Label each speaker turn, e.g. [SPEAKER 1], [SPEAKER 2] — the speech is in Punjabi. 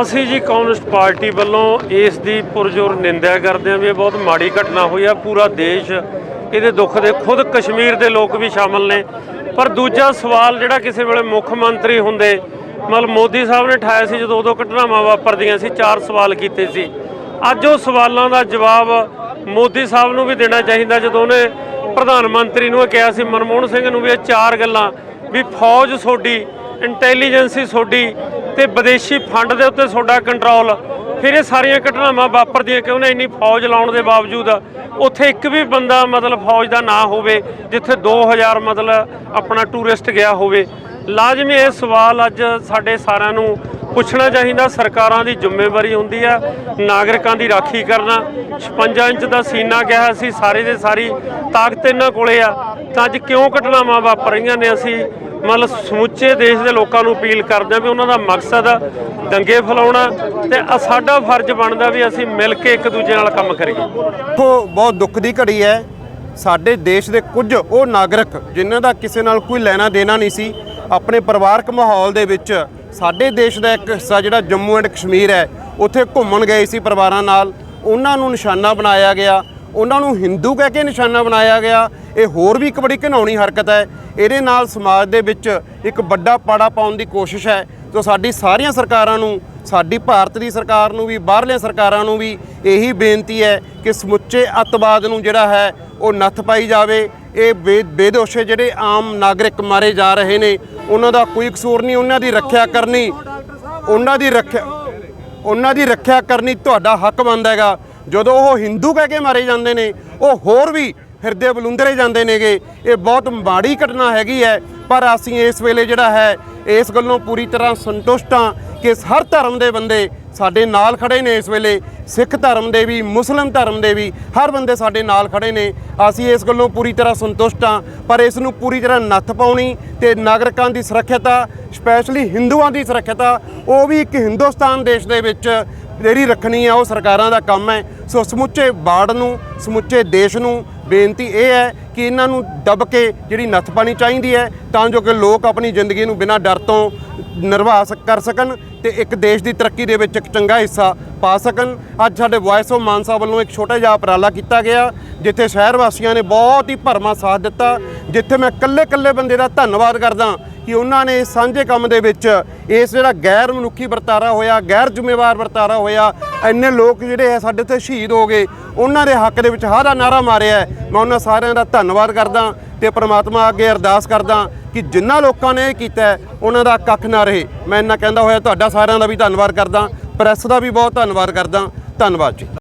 [SPEAKER 1] ਅਸੀਂ ਜੀ ਕਮਿਊਨਿਸਟ ਪਾਰਟੀ ਵੱਲੋਂ ਇਸ ਦੀ ਪੁਰਜ਼ੋਰ ਨਿੰਦਿਆ ਕਰਦੇ ਹਾਂ ਵੀ ਇਹ ਬਹੁਤ ਮਾੜੀ ਘਟਨਾ ਹੋਈ ਆ, ਪੂਰਾ ਦੇਸ਼ ਇਹਦੇ ਦੁੱਖ ਦੇ, ਖੁਦ ਕਸ਼ਮੀਰ ਦੇ ਲੋਕ ਵੀ ਸ਼ਾਮਲ ਨੇ। ਪਰ ਦੂਜਾ ਸਵਾਲ ਜਿਹੜਾ ਕਿਸੇ ਵੇਲੇ ਮੁੱਖ ਮੰਤਰੀ ਹੁੰਦੇ, ਮਤਲਬ ਮੋਦੀ ਸਾਹਿਬ ਨੇ ਠਾਇਆ ਸੀ ਜਦੋਂ ਉਦੋਂ ਘਟਨਾਵਾਂ ਵਾਪਰਦੀਆਂ ਸੀ, ਚਾਰ ਸਵਾਲ ਕੀਤੇ ਸੀ। ਅੱਜ ਉਹ ਸਵਾਲਾਂ ਦਾ ਜਵਾਬ ਮੋਦੀ ਸਾਹਿਬ ਨੂੰ ਵੀ ਦੇਣਾ ਚਾਹੀਦਾ, ਜਦੋਂ ਉਹਨੇ ਪ੍ਰਧਾਨ ਮੰਤਰੀ ਨੂੰ ਇਹ ਕਿਹਾ ਸੀ, ਮਨਮੋਹਨ ਸਿੰਘ ਨੂੰ ਵੀ ਇਹ ਚਾਰ ਗੱਲਾਂ, ਵੀ ਫੌਜ ਸੋਡੀ ਇੰਟੈਲੀਜੈਂਸੀ ਤੁਹਾਡੀ ਤੇ ਵਿਦੇਸ਼ੀ ਫੰਡ ਦੇ ਉੱਤੇ ਤੁਹਾਡਾ ਕੰਟਰੋਲ ਫਿਰ ਇਹ ਸਾਰੀਆਂ ਘਟਨਾਵਾਂ ਵਾਪਰਦੀਆਂ ਕਿ ਉਹਨੇ ਇੰਨੀ ਫੌਜ ਲਾਉਣ ਦੇ ਬਾਵਜੂਦ ਉੱਥੇ ਇੱਕ ਵੀ ਬੰਦਾ ਮਤਲਬ ਫੌਜ ਦਾ ਨਾ ਹੋਵੇ, ਜਿੱਥੇ 2000 ਮਤਲਬ ਆਪਣਾ ਟੂਰਿਸਟ ਗਿਆ ਹੋਵੇ। ਲਾਜ਼ਮੀ ਇਹ ਸਵਾਲ ਅੱਜ ਸਾਡੇ ਸਾਰਿਆਂ ਨੂੰ ਪੁੱਛਣਾ ਚਾਹੀਦਾ। ਸਰਕਾਰਾਂ ਦੀ ਜ਼ਿੰਮੇਵਾਰੀ ਹੁੰਦੀ ਆ, ਨਾਗਰਿਕਾਂ ਦੀ ਰਾਖੀ ਕਰਨਾ। 56 ਇੰਚ ਦਾ ਸੀਨਾ ਕਿਹਾ ਸੀ, ਸਾਰੇ ਦੇ ਸਾਰੀ ਤਾਕਤ ਇਹਨਾਂ ਕੋਲੇ ਆ। ਤਾਂ ਅੱਜ ਕਿਉਂ ਘਟਨਾਵਾਂ ਵਾਪਰ ਰਹੀਆਂ ਨੇ? ਅਸੀਂ ਮਤਲਬ ਸਮੁੱਚੇ ਦੇਸ਼ ਦੇ ਲੋਕਾਂ ਨੂੰ ਅਪੀਲ ਕਰਦੇ ਹਾਂ ਵੀ ਉਹਨਾਂ ਦਾ ਮਕਸਦ ਦੰਗੇ ਫੈਲਾਉਣਾ ਤੇ ਸਾਡਾ ਫਰਜ਼ ਬਣਦਾ ਵੀ ਅਸੀਂ ਮਿਲ ਕੇ ਇੱਕ ਦੂਜੇ ਨਾਲ ਕੰਮ ਕਰੀਏ।
[SPEAKER 2] ਦੇਖੋ, ਬਹੁਤ ਦੁੱਖ ਦੀ ਘੜੀ ਹੈ। ਸਾਡੇ ਦੇਸ਼ ਦੇ ਕੁਝ ਉਹ ਨਾਗਰਿਕ ਜਿਨ੍ਹਾਂ ਦਾ ਕਿਸੇ ਨਾਲ ਕੋਈ ਲੈਣਾ ਦੇਣਾ ਨਹੀਂ ਸੀ, ਆਪਣੇ ਪਰਿਵਾਰਕ ਮਾਹੌਲ ਦੇ ਵਿੱਚ ਸਾਡੇ ਦੇਸ਼ ਦਾ ਇੱਕ ਹਿੱਸਾ ਜਿਹੜਾ ਜੰਮੂ ਐਂਡ ਕਸ਼ਮੀਰ ਹੈ, ਉੱਥੇ ਘੁੰਮਣ ਗਏ ਸੀ ਪਰਿਵਾਰਾਂ ਨਾਲ। ਉਹਨਾਂ ਨੂੰ ਨਿਸ਼ਾਨਾ ਬਣਾਇਆ ਗਿਆ। ਉਹਨਾਂ ਨੂੰ ਹਿੰਦੂ ਕਹਿ ਕੇ ਨਿਸ਼ਾਨਾ ਬਣਾਇਆ ਗਿਆ। ਇਹ ਹੋਰ ਵੀ ਇੱਕ ਬੜੀ ਘਿਨਾਉਣੀ ਹਰਕਤ ਹੈ। ਇਹਦੇ ਨਾਲ ਸਮਾਜ ਦੇ ਵਿੱਚ ਇੱਕ ਵੱਡਾ ਪਾੜਾ ਪਾਉਣ ਦੀ ਕੋਸ਼ਿਸ਼ ਹੈ। ਤੋਂ ਸਾਡੀ ਸਾਰੀਆਂ ਸਰਕਾਰਾਂ ਨੂੰ, ਸਾਡੀ ਭਾਰਤ ਦੀ ਸਰਕਾਰ ਨੂੰ ਵੀ, ਬਾਹਰਲੀਆਂ ਸਰਕਾਰਾਂ ਨੂੰ ਵੀ ਇਹੀ ਬੇਨਤੀ ਹੈ ਕਿ ਸਮੁੱਚੇ ਅੱਤਵਾਦ ਨੂੰ ਜਿਹੜਾ ਹੈ, ਉਹ ਨੱਥ ਪਾਈ ਜਾਵੇ। ਇਹ ਬੇ- ਬੇਦੋਸ਼ੇ ਜਿਹੜੇ ਆਮ ਨਾਗਰਿਕ ਮਾਰੇ ਜਾ ਰਹੇ ਨੇ, ਉਹਨਾਂ ਦਾ ਕੋਈ ਕਸੂਰ ਨਹੀਂ, ਉਹਨਾਂ ਦੀ ਰੱਖਿਆ ਕਰਨੀ, ਉਹਨਾਂ ਦੀ ਰੱਖਿਆ, ਉਹਨਾਂ ਦੀ ਰੱਖਿਆ ਕਰਨੀ ਤੁਹਾਡਾ ਹੱਕ ਬਣਦਾ ਹੈਗਾ। ਜਦੋਂ ਉਹ ਹਿੰਦੂ ਕਹਿ ਕੇ ਮਾਰੇ ਜਾਂਦੇ ਨੇ, ਉਹ ਹੋਰ ਵੀ ਹਿਰਦੇ ਬਲੁੰਦਰੇ ਜਾਂਦੇ ਨੇਗੇ। ਇਹ ਬਹੁਤ ਮਾੜੀ ਘਟਨਾ ਹੈਗੀ ਹੈ, ਪਰ ਅਸੀਂ ਇਸ ਵੇਲੇ ਜਿਹੜਾ ਹੈ, ਇਸ ਗੱਲੋਂ ਪੂਰੀ ਤਰ੍ਹਾਂ ਸੰਤੁਸ਼ਟ ਹਾਂ। ਕਿ ਹਰ ਧਰਮ ਦੇ ਬੰਦੇ ਸਾਡੇ ਨਾਲ ਖੜੇ ਨੇ ਇਸ ਵੇਲੇ। ਸਿੱਖ ਧਰਮ ਦੇ ਵੀ, ਮੁਸਲਮ ਧਰਮ ਦੇ ਵੀ, ਹਰ ਬੰਦੇ ਸਾਡੇ ਨਾਲ ਖੜੇ ਨੇ। ਅਸੀਂ ਇਸ ਗੱਲੋਂ ਪੂਰੀ ਤਰ੍ਹਾਂ ਸੰਤੁਸ਼ਟ ਹਾਂ, ਪਰ ਇਸ ਨੂੰ ਪੂਰੀ ਤਰ੍ਹਾਂ ਨੱਥ ਪਾਉਣੀ ਤੇ ਨਾਗਰਿਕਾਂ ਦੀ ਸੁਰੱਖਿਅਤਾ ਸਪੈਸ਼ਲੀ ਹਿੰਦੂਆਂ ਦੀ ਸੁਰੱਖਿਅਤਾ ਉਹ ਵੀ ਇੱਕ ਹਿੰਦੁਸਤਾਨ ਦੇਸ਼ ਦੇ ਵਿੱਚ ਜਿਹੜੀ ਰੱਖਣੀ ਹੈ ਉਹ ਸਰਕਾਰਾਂ ਦਾ ਕੰਮ ਹੈ। ਸੋ ਸਮੁੱਚੇ ਬਾੜ ਨੂੰ, ਸਮੁੱਚੇ ਦੇਸ਼ ਨੂੰ ਬੇਨਤੀ ਇਹ ਹੈ ਕਿ ਇਹਨਾਂ ਨੂੰ ਦਬ ਕੇ ਜਿਹੜੀ ਨੱਥ ਪਾਣੀ ਚਾਹੀਦੀ ਹੈ, ਤਾਂ ਜੋ ਕਿ ਲੋਕ ਆਪਣੀ ਜ਼ਿੰਦਗੀ ਨੂੰ ਬਿਨਾਂ ਡਰ ਤੋਂ ਨਿਰਵਾਹ ਕਰ ਸਕਣ। ਤੇ ਇੱਕ ਦੇਸ਼ ਦੀ ਤਰੱਕੀ ਦੇ ਵਿੱਚ ਇੱਕ ਚੰਗਾ ਹਿੱਸਾ ਪਾ ਸਕਣ। ਅੱਜ ਸਾਡੇ ਵੌਇਸ ਆਫ ਮਾਨਸਾ ਵੱਲੋਂ ਇੱਕ ਛੋਟਾ ਜਿਹਾ ਉਪਰਾਲਾ ਕੀਤਾ ਗਿਆ, ਜਿੱਥੇ ਸ਼ਹਿਰ ਵਾਸੀਆਂ ਨੇ ਬਹੁਤ ਹੀ ਭਰਮਾ ਸਾਥ ਦਿੱਤਾ, ਜਿੱਥੇ ਮੈਂ ਇਕੱਲੇ-ਇਕੱਲੇ ਬੰਦੇ ਦਾ ਧੰਨਵਾਦ ਕਰਦਾ ਕਿ ਉਹਨਾਂ ਨੇ ਇਸ ਸਾਂਝੇ ਕੰਮ ਦੇ ਵਿੱਚ ਇਸ ਜਿਹੜਾ ਗੈਰ ਮਨੁੱਖੀ ਵਰਤਾਰਾ ਹੋਇਆ, ਗੈਰ ਜ਼ਿੰਮੇਵਾਰ ਵਰਤਾਰਾ ਹੋਇਆ, ਇੰਨੇ ਲੋਕ ਜਿਹੜੇ ਹੈ ਸਾਡੇ ਤੇ ਸ਼ਹੀਦ ਹੋ ਗਏ, ਉਹਨਾਂ ਦੇ ਹੱਕ ਦੇ ਵਿੱਚ ਹਾਰਾ ਦਾ ਨਾਰਾ ਮਾਰਿਆ ਮੈਂ ਉਹਨਾਂ ਸਾਰਿਆਂ ਦਾ ਧੰਨਵਾਦ ਕਰਦਾ। ਤੇ ਪ੍ਰਮਾਤਮਾ ਅੱਗੇ ਅਰਦਾਸ ਕਰਦਾ ਕਿ ਜਿਨ੍ਹਾਂ ਲੋਕਾਂ ਨੇ ਇਹ ਕੀਤਾ ਉਹਨਾਂ ਦਾ ਕੱਖ ਨਾ ਰਹੇ। ਮੈਂ ਇੰਨਾ ਕਹਿੰਦਾ ਹੋਇਆ, ਤੁਹਾਡਾ ਸਾਰਿਆਂ ਦਾ ਵੀ ਧੰਨਵਾਦ ਕਰਦਾ। ਪ੍ਰੈਸ ਦਾ ਵੀ ਬਹੁਤ ਧੰਨਵਾਦ ਕਰਦਾ। ਧੰਨਵਾਦ ਜੀ।